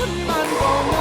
春满园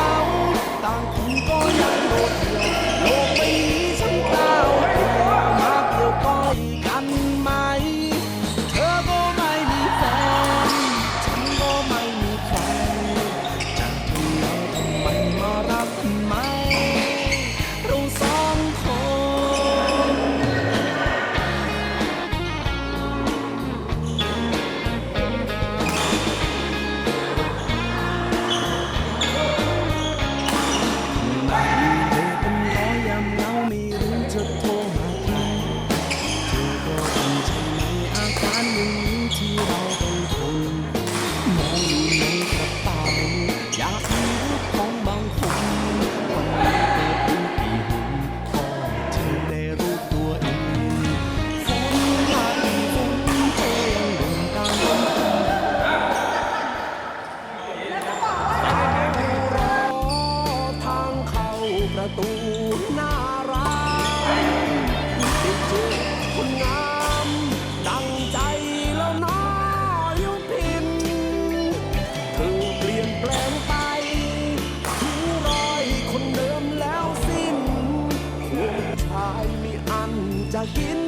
ายมีอันจะกิน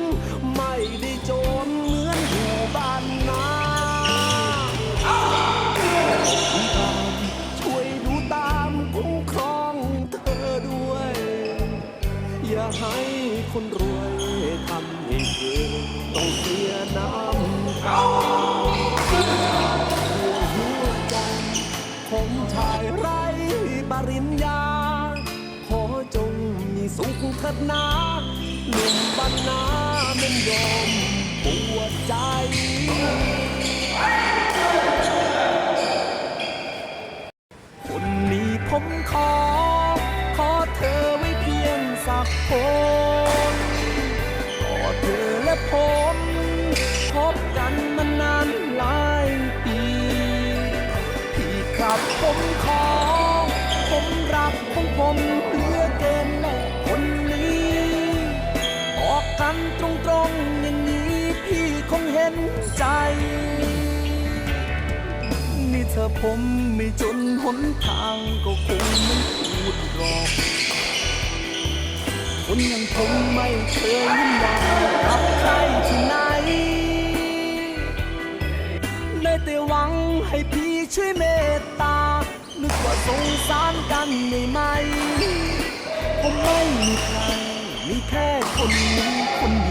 ไม่ได้จนเหมือนอยู่บ้านนาช่วยดูตามคุ้มครองเธอด้วย อย่าให้คนรวยทำให้เธอต้องเสียน้ำตาหัวใจผมชายไร้ปริญญา สุขเถิดนาหนุ่มบ้านนามันยอมปวดใจคนนี้ผมขอ ขอเธอไว้เพียงสักคนขอเธอและผมพบกันมานานหลายปี ที่ครับผมขอ ถ้าผมไม่จนหนทางก็คงไม่พูดหรอก คนยังผมไม่เคยยิ้มหวานรับใครที่ไหนได้แต่หวังให้พี่ช่วยเมตตา นึกว่าสงสารกันไม่ไหมผมไม่มีใครมีแค่คนนี้คนเดียว